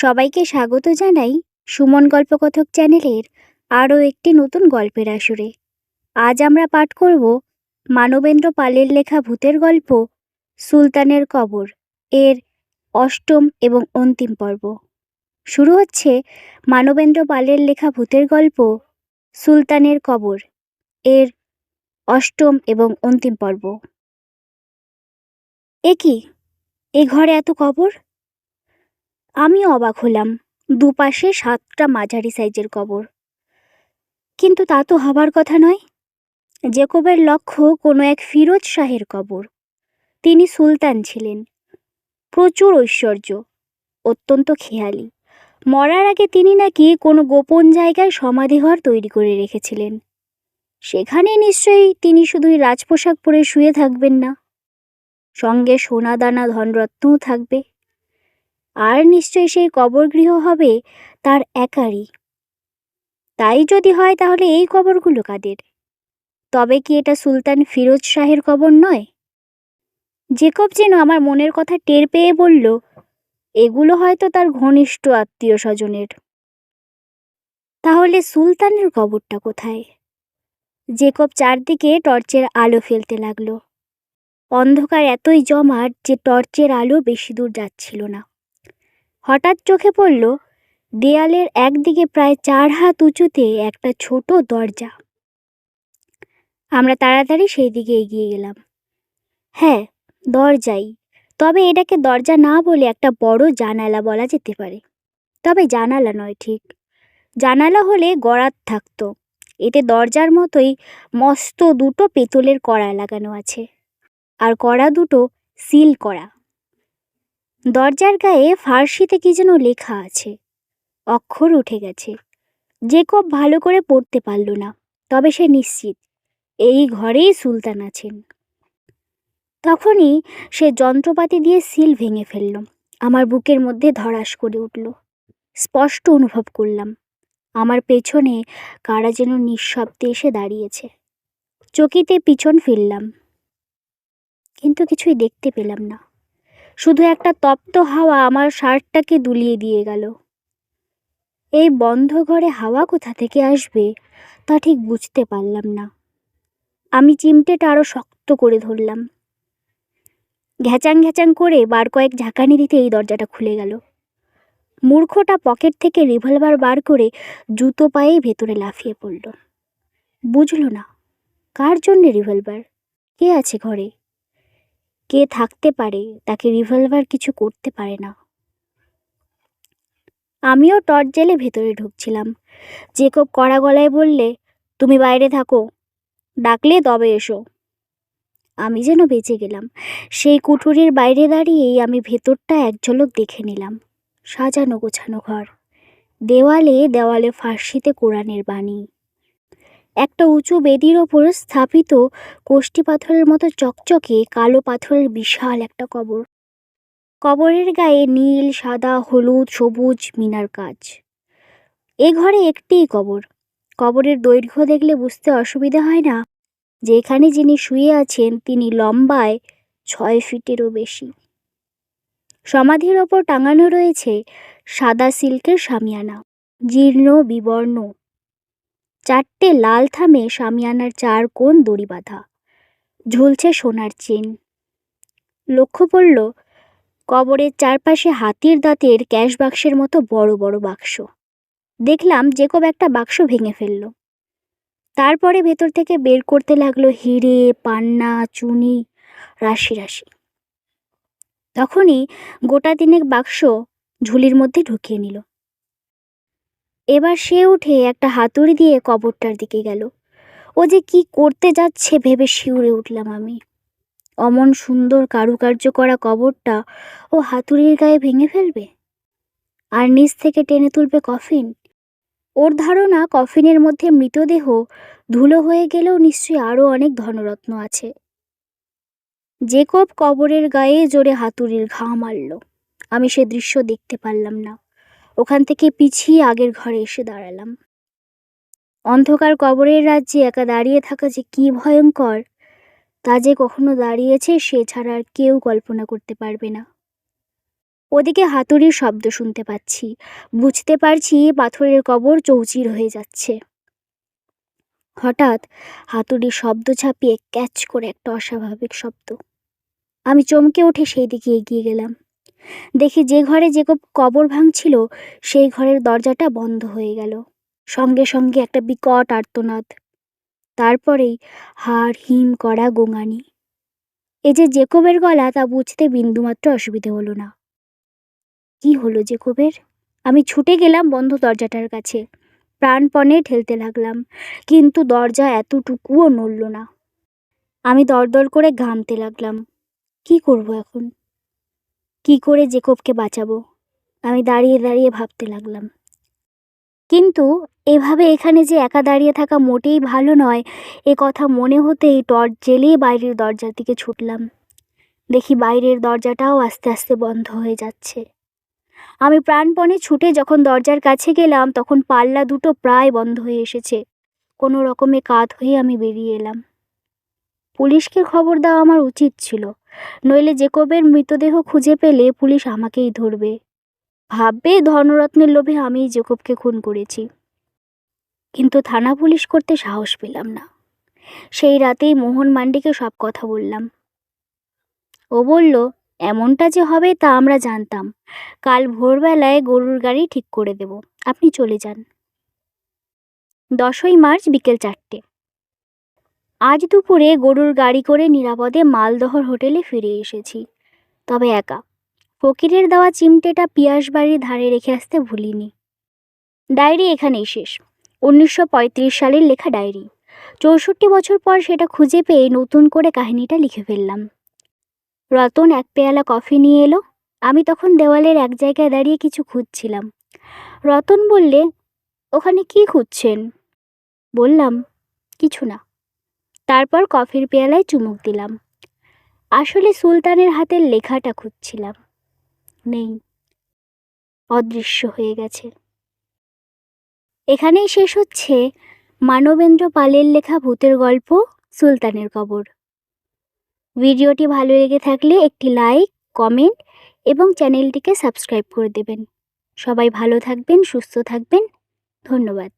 সবাইকে স্বাগত জানাই সুমন গল্পকথক চ্যানেলের আরও একটি নতুন গল্পের আসরে। আজ আমরা পাঠ করব মানবেন্দ্র পালের লেখা ভূতের গল্প, সুলতানের কবর, এর অষ্টম এবং অন্তিম পর্ব। শুরু হচ্ছে মানবেন্দ্র পালের লেখা ভূতের গল্প, সুলতানের কবর, এর অষ্টম এবং অন্তিম পর্ব। এ কি? এ ঘরে এত কবর? আমি অবাক হলাম, দুপাশে সাতটা মাঝারি সাইজের কবর। কিন্তু তা তো হবার কথা নয়। জেকবের লক্ষ্য কোনো এক ফিরোজ শাহের কবর। তিনি সুলতান ছিলেন। প্রচুর ঐশ্বর্য, অত্যন্ত খেয়ালি। মরার আগে তিনি নাকি কোনো গোপন জায়গায় সমাধিঘর তৈরি করে রেখেছিলেন। সেখানে নিশ্চয়ই তিনি শুধুই রাজপোশাক পরে শুয়ে থাকবেন না। সঙ্গে সোনাদানা ধনরত্নও থাকবে। আর নিশ্চয়ই সেই কবরগৃহ হবে তার একারই। তাই যদি হয় তাহলে এই কবরগুলো কাদের? তবে কি এটা সুলতান ফিরোজ শাহের কবর নয়? জেকব যেন আমার মনের কথা টের পেয়ে বলল, এগুলো হয়তো তার ঘনিষ্ঠ আত্মীয় স্বজনের। তাহলে সুলতানের কবরটা কোথায়? জেকব চারদিকে টর্চের আলো ফেলতে লাগল। অন্ধকার এতই জমাট যে টর্চের আলো বেশি দূর যাচ্ছিল না। হঠাৎ চোখে পড়ল, দেয়ালের একদিকে প্রায় চার হাত উঁচুতে একটা ছোট দরজা। আমরা তাড়াতাড়ি সেই দিকে এগিয়ে গেলাম। হ্যাঁ দরজাই। তবে এটাকে দরজা না বলে একটা বড় জানালা বলা যেতে পারে। তবে জানালা নয়, ঠিক। জানালা হলে গড়াত থাকতো। এতে দরজার মতোই মস্ত দুটো পেতলের কড়া লাগানো আছে। আর কড়া দুটো সিল করা। দরজার গায়ে ফার্সিতে কি যেন লেখা আছে। অক্ষর উঠে গেছে। জেকব ভালো করে পড়তে পারল না, তবে সে নিশ্চিত, এই ঘরেই সুলতান আছেন। তখনই সে যন্ত্রপাতি দিয়ে সিল ভেঙে ফেলল, আমার বুকের মধ্যে ধরাস করে উঠল। স্পষ্ট অনুভব করলাম, আমার পেছনে কারা যেন নিঃশব্দে এসে দাঁড়িয়েছে। চকিতে পিছন ফিরলাম, কিন্তু কিছুই দেখতে পেলাম না। শুধু একটা তপ্ত হাওয়া আমার শার্টটাকে দুলিয়ে দিয়ে গেল। এই বন্ধ ঘরে হাওয়া কোথা থেকে আসবে তা ঠিক বুঝতে পারলাম না। আমি চিমটেটা আরও শক্ত করে ধরলাম। ঘ্যাচাং ঘ্যাচাং করে বার কয়েক ঝাঁকানি দিতে এই দরজাটা খুলে গেল। মূর্খটা পকেট থেকে রিভলভার বার করে জুতো পায়ে ভেতরে লাফিয়ে পড়ল। বুঝল না, কার জন্যে রিভলভার? কে আছে ঘরে? কে থাকতে পারে, তাকে রিভলভার কিছু করতে পারে না। আমিও টর্চ জেলে ভেতরে ঢুকছিলাম। জেকব কড়া গলায় বললে, তুমি বাইরে থাকো, ডাকলে তবে এসো। আমি যেন বেঁচে গেলাম। সেই কুঠুরির বাইরে দাঁড়িয়েই আমি ভেতরটা এক ঝলক দেখে নিলাম। সাজানো গোছানো ঘর। দেওয়ালে দেওয়ালে ফার্সিতে কোরআনের বাণী। একটা উঁচু বেদির ওপর স্থাপিত কোষ্ঠী পাথরের মতো চকচকে কালো পাথরের বিশাল একটা কবর। কবরের গায়ে নীল, সাদা, হলুদ, সবুজ মিনার কাজ। এ ঘরে একটিই কবর। কবরের দৈর্ঘ্য দেখলে বুঝতে অসুবিধা হয় না যে এখানে যিনি শুয়ে আছেন তিনি লম্বায় ছয় ফিটেরও বেশি। সমাধির ওপর টাঙানো রয়েছে সাদা সিল্কের সামিয়ানা। জীর্ণ, বিবর্ণ। চারটে লাল থামে সামিয়ানার চার কোণ দড়ি বাঁধা। ঝুলছে সোনার চেন। লক্ষ্য পড়ল, কবরের চারপাশে হাতির দাঁতের ক্যাশ বাক্সের মতো বড় বড় বাক্স। দেখলাম যে জেকব একটা বাক্স ভেঙে ফেলল। তারপরে ভেতর থেকে বের করতে লাগল হিরে, পান্না, চুনি, রাশি রাশি। তখনই গোটা তিনেক বাক্স ঝুলির মধ্যে ঢুকিয়ে নিল। এবার সে উঠে একটা হাতুড়ি দিয়ে কবরটার দিকে গেল। ও যে কি করতে যাচ্ছে ভেবে শিউরে উঠলাম আমি। অমন সুন্দর কারুকার্য করা কবরটা ও হাতুড়ির গায়ে ভেঙে ফেলবে? আর নিচ থেকে টেনে তুলবে কফিন? ওর ধারণা কফিনের মধ্যে মৃতদেহ ধুলো হয়ে গেলেও নিশ্চয়ই আরও অনেক ধনরত্ন আছে। জেকব কবরের গায়ে জোরে হাতুড়ির ঘা মারল। আমি সে দৃশ্য দেখতে পারলাম না। ওখান থেকে পিছিয়ে আগের ঘরে এসে দাঁড়ালাম। অন্ধকার কবরের রাজ্যে একা দাঁড়িয়ে থাকা যে কি ভয়ঙ্কর, তা যে কখনো দাঁড়িয়েছে সে ছাড়া আর কেউ কল্পনা করতে পারবে না। ওদিকে হাতুড়ির শব্দ শুনতে পাচ্ছি। বুঝতে পারছি পাথরের কবর চৌচির হয়ে যাচ্ছে। হঠাৎ হাতুড়ির শব্দ ছাপিয়ে ক্যাচ করে একটা অস্বাভাবিক শব্দ। আমি চমকে উঠে সেই দিকে এগিয়ে গেলাম। দেখি যে ঘরে যে কব- কবর ভাঙছিল, সেই ঘরের দরজাটা বন্ধ হয়ে গেল। সঙ্গে সঙ্গে একটা বিকট আর্তনাদ। তারপরেই হাড় হিম করা গোঙানি। এ যে জেকবের গলা, তা বুঝতে বিন্দুমাত্র অসুবিধে হলো না। কি হলো জেকবের? আমি ছুটে গেলাম বন্ধ দরজাটার কাছে। প্রাণপণে ঠেলতে লাগলাম, কিন্তু দরজা এতটুকুও নড়ল না। আমি দরদর করে ঘামতে লাগলাম। কি করব এখন? কি করে জেকবকে বাঁচাবো? আমি দাঁড়িয়ে দাঁড়িয়ে ভাবতে লাগলাম। কিন্তু এভাবে এখানে যে একা দাঁড়িয়ে থাকা মোটেই ভালো নয়, এ কথা মনে হতেই টর্চ জ্বেলেই বাইরের দরজার দিকে ছুটলাম। দেখি বাইরের দরজাটাও আস্তে আস্তে বন্ধ হয়ে যাচ্ছে। আমি প্রাণপণে ছুটে যখন দরজার কাছে গেলাম, তখন পাল্লা দুটো প্রায় বন্ধ হয়ে এসেছে। কোনো রকমে কাত হয়ে আমি বেরিয়ে এলাম। পুলিশকে খবর দেওয়া আমার উচিত ছিল। নইলে জেকবের মৃতদেহ খুঁজে পেলে পুলিশ আমাকেই ধরবে। ভাববে ধনরত্নের লোভে আমিই জেকবকে খুন করেছি। কিন্তু থানা পুলিশ করতে সাহস পেলাম না। সেই রাতেই মোহন মান্ডিকে সব কথা বললাম। ও বলল, এমনটা যে হবে তা আমরা জানতাম। কাল ভোরবেলায় গরুর গাড়ি ঠিক করে দেব। আপনি চলে যান। দশই মার্চ বিকেল চারটে। আজ দুপুরে গরুর গাড়ি করে নিরাপদে মালদহর হোটেলে ফিরে এসেছি। তবে একা। ফকিরের দেওয়া চিমটেটা পিয়াস বাড়ির ধারে রেখে আসতে ভুলিনি। ডায়েরি এখানেই শেষ। উনিশশো পঁয়ত্রিশ সালের লেখা ডায়েরি। চৌষট্টি বছর পর সেটা খুঁজে পেয়ে নতুন করে কাহিনীটা লিখে ফেললাম। রতন এক পেয়ালা কফি নিয়ে এলো। আমি তখন দেওয়ালের এক জায়গায় দাঁড়িয়ে কিছু খুঁজছিলাম। রতন বললে, ওখানে কি খুঁজছেন? বললাম, কিছু না। তারপর কফির পেয়ালায় চুমুক দিলাম। আসলে সুলতানের হাতের লেখাটা খুঁজছিলাম। নেই। অদৃশ্য হয়ে গেছে। এখানেই শেষ হচ্ছে মানবেন্দ্র পালের লেখা ভূতের গল্প, সুলতানের কবর। ভিডিওটি ভালো লেগে থাকলে একটি লাইক, কমেন্ট এবং চ্যানেলটিকে সাবস্ক্রাইব করে দেবেন। সবাই ভালো থাকবেন, সুস্থ থাকবেন। ধন্যবাদ।